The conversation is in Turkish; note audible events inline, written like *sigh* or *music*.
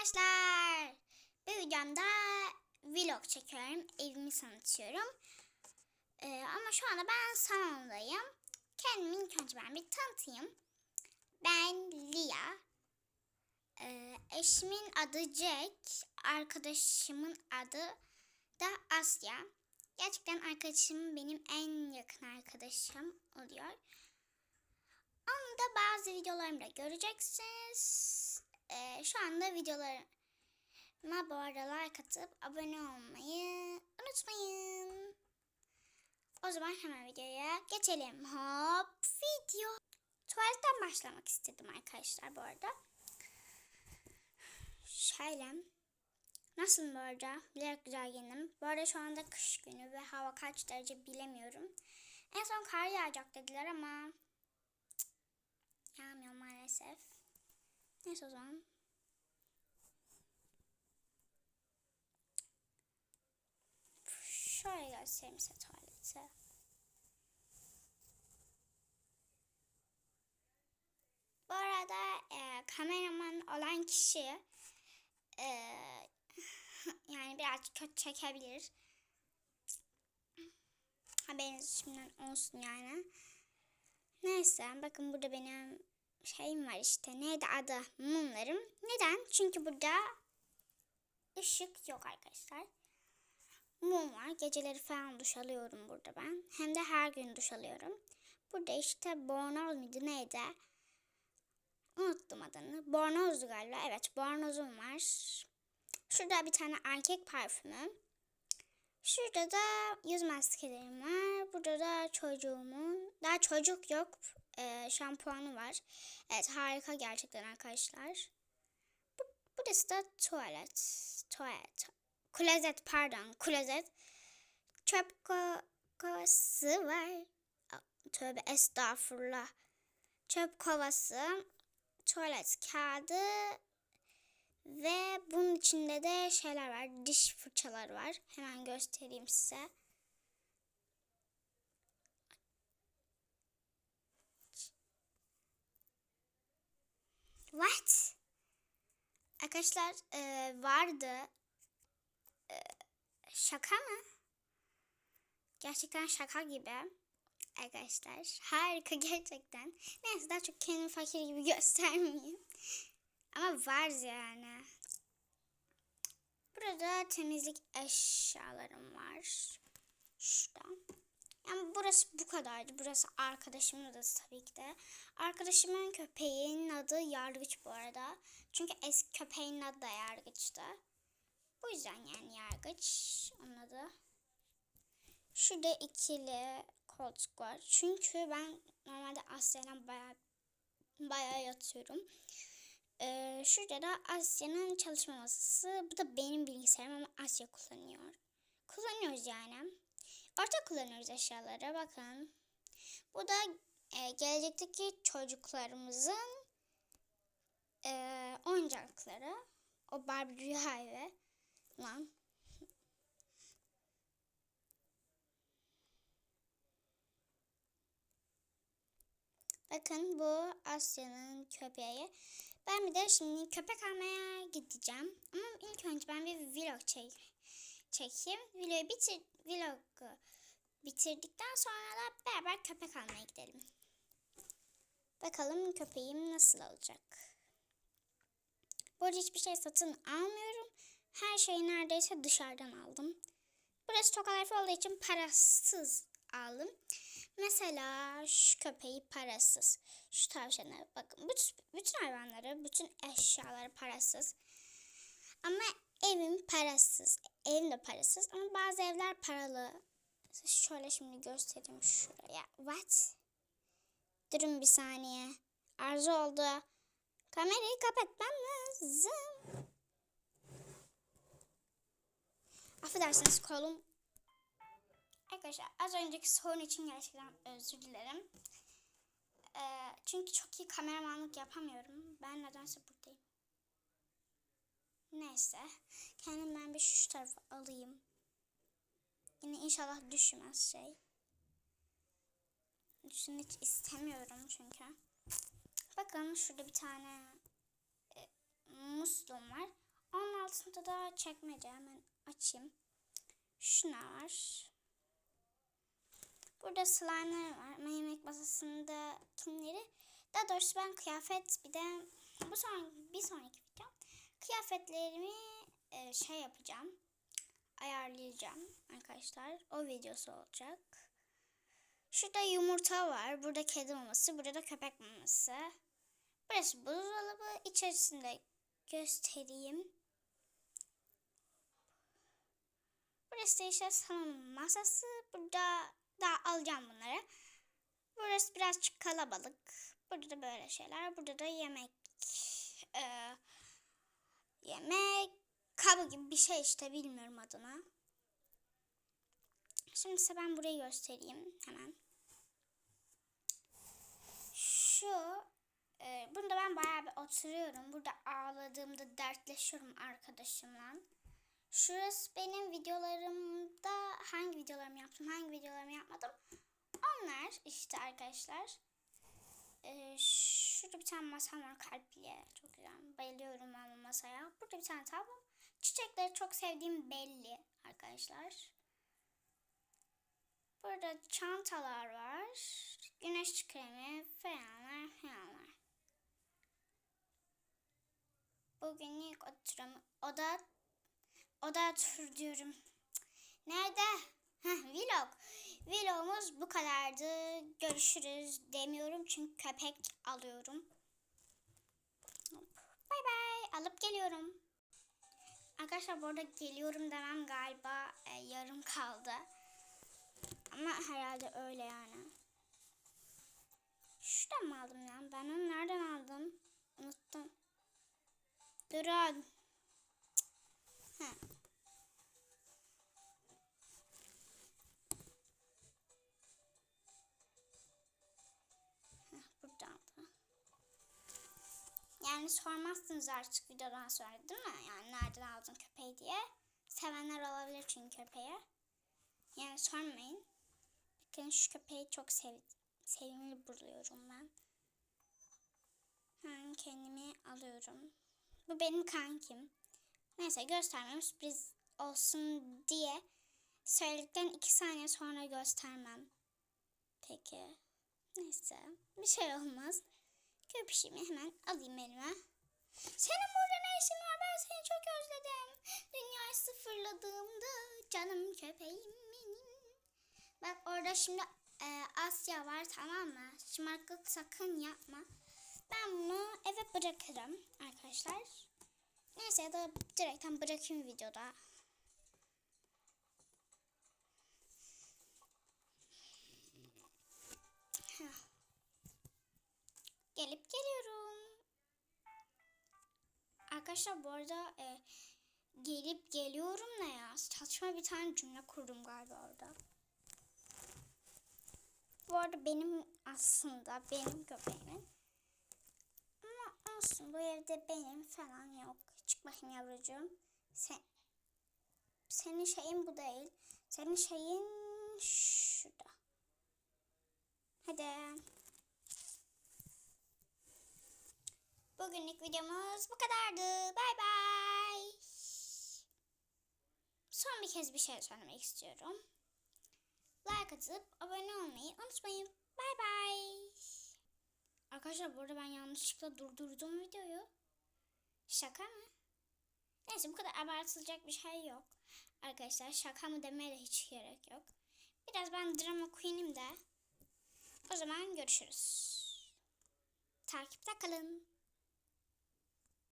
arkadaşlar. Bu videomda vlog çekiyorum. Evimi tanıtıyorum. Ee, ama şu anda ben salondayım. Kendimi ilk önce ben bir tanıtayım. Ben Lia. Ee, eşimin adı Jack. Arkadaşımın adı da Asya. Gerçekten arkadaşım benim en yakın arkadaşım oluyor. Onu da bazı videolarımda göreceksiniz. Ee, şu anda videolarıma bu arada like atıp abone olmayı unutmayın. O zaman hemen videoya geçelim. Hop video. Tuvaletten başlamak istedim arkadaşlar bu arada. Şöyle. Nasıl bu arada? Bilerek güzel giyindim. Bu arada şu anda kış günü ve hava kaç derece bilemiyorum. En son kar yağacak dediler ama Yağmıyor maalesef. Neyse o zaman. Şöyle göstereyim size tuvaleti. Bu arada e, kameraman olan kişi e, *laughs* yani birazcık kötü çekebilir. Haberiniz şimdiden olsun yani. Neyse bakın burada benim şeyim var işte. Neydi adı? Mumlarım. Neden? Çünkü burada ışık yok arkadaşlar. Mum var. Geceleri falan duş alıyorum burada ben. Hem de her gün duş alıyorum. Burada işte bornoz muydu neydi? Unuttum adını. Bornozdu galiba. Evet bornozum var. Şurada bir tane erkek parfümü. Şurada da yüz maskelerim var. Burada da çocuğumun, daha çocuk yok, e, şampuanı var. Evet harika gerçekten arkadaşlar. Bu, burası da tuvalet. Tuvalet. Klozet pardon klozet. Çöp ko kovası var. Tövbe estağfurullah. Çöp kovası. Tuvalet kağıdı. Ve bunun içinde de şeyler var. Diş fırçaları var. Hemen göstereyim size. What? Arkadaşlar e, vardı. E, şaka mı? Gerçekten şaka gibi. Arkadaşlar harika *laughs* gerçekten. Neyse daha çok kendimi fakir gibi *laughs* göstermeyeyim. Ama var yani. Burada temizlik eşyalarım var. Şurada. Yani burası bu kadardı. Burası arkadaşımın odası tabii ki de. Arkadaşımın köpeğinin adı Yargıç bu arada. Çünkü eski köpeğinin adı da Yargıç'tı. Bu yüzden yani Yargıç onun adı. Şurada ikili koltuk var. Çünkü ben normalde Asya'dan bayağı, bayağı yatıyorum. Ee, şurada da Asya'nın çalışma masası. Bu da benim bilgisayarım ama Asya kullanıyor. Kullanıyoruz yani. Ortak kullanıyoruz eşyaları. Bakın. Bu da e, gelecekteki çocuklarımızın e, oyuncakları. O Barbie Rüya evi. Lan. Bakın bu Asya'nın köpeği. Ben bir de şimdi köpek almaya gideceğim. Ama ilk önce ben bir vlog çek çekeyim. Vlogu bitir vlogu bitirdikten sonra da beraber köpek almaya gidelim. Bakalım köpeğim nasıl olacak. Bu arada hiçbir şey satın almıyorum. Her şeyi neredeyse dışarıdan aldım. Burası Tokalayf olduğu için parasız aldım. Mesela şu köpeği parasız. Şu tavşanı bakın. Bütün, bütün hayvanları, bütün eşyaları parasız. Ama evim parasız. Evim de parasız ama bazı evler paralı. Şöyle şimdi göstereyim şuraya. What? Durun bir saniye. Arzu oldu. Kamerayı kapatmam lazım. Affedersiniz kolum Arkadaşlar az önceki sorun için gerçekten özür dilerim. Ee, çünkü çok iyi kameramanlık yapamıyorum. Ben nedense buradayım. Neyse. Kendimden bir şu tarafa alayım. Yine inşallah düşmez şey. Düşün hiç istemiyorum çünkü. Bakın şurada bir tane e, musluğum var. aslında da çekmece hemen açayım. Şunlar var. Burada slime'lar var ama yemek masasında kimleri? Daha doğrusu ben kıyafet bir de bu son bir sonraki kıyafetlerimi e, şey yapacağım. Ayarlayacağım arkadaşlar. O videosu olacak. Şurada yumurta var. Burada kedi maması. Burada da köpek maması. Burası buzdolabı. içerisinde göstereyim. Burası da işte salon masası. Burada daha alacağım bunları. Burası birazcık kalabalık. Burada da böyle şeyler. Burada da yemek. Ee, yemek kabı gibi bir şey işte bilmiyorum adına. Şimdi size ben burayı göstereyim hemen. Şu e, bunda ben bayağı bir oturuyorum. Burada ağladığımda dertleşiyorum arkadaşımla. Şurası benim videolarımda hangi videolarımı yaptım, hangi videolarımı yapmadım. Onlar işte arkadaşlar. Ee, şurada bir tane masam var kalpli. Çok güzel. Bayılıyorum ben bu masaya. Burada bir tane tablom. Çiçekleri çok sevdiğim belli arkadaşlar. Burada çantalar var. Güneş kremi falanlar falanlar. Bugünlük oturum oda oda tur diyorum. Nerede? Heh, vlog. Vlogumuz bu kadardı. Görüşürüz demiyorum çünkü köpek alıyorum. Bay bay. Alıp geliyorum. Arkadaşlar bu arada geliyorum demem galiba e, yarım kaldı. Ama herhalde öyle yani. Şuradan mı aldım ya? Ben onu nereden aldım? Unuttum. Durun. Heh, Yani sormazsınız artık videodan sonra değil mi? Yani nereden aldın köpeği diye. Sevenler olabilir çünkü köpeği. Yani sormayın. Bakın şu köpeği çok sev sevimli buluyorum ben. Ben kendimi alıyorum. Bu benim kankim. Neyse göstermem sürpriz olsun diye söyledikten iki saniye sonra göstermem. Peki. Neyse. Bir şey olmaz. Köpüşümü hemen alayım elime. Senin burada ne işin var? Ben seni çok özledim. Dünyayı sıfırladığımda canım köpeğim benim. Bak orada şimdi e, Asya var tamam mı? Şımarıklık sakın yapma. Ben bunu eve bırakırım arkadaşlar. Neyse ya da direkten bırakayım videoda. Heh. Gelip geliyorum. Arkadaşlar bu arada e, gelip geliyorum ne ya? Saçma bir tane cümle kurdum galiba orada. Bu arada benim aslında benim köpeğimin. Ama olsun bu evde benim falan yok. Çık bakayım yavrucuğum. Sen, senin şeyin bu değil. Senin şeyin şurada. Hadi. Bugünlük videomuz bu kadardı. Bay bay. Son bir kez bir şey söylemek istiyorum. Like atıp abone olmayı unutmayın. Bay bay. Arkadaşlar bu arada ben yanlışlıkla durdurdum videoyu. Şaka mı? Neyse bu kadar abartılacak bir şey yok. Arkadaşlar şaka mı demeye de hiç gerek yok. Biraz ben drama queen'im de. O zaman görüşürüz. Takipte kalın.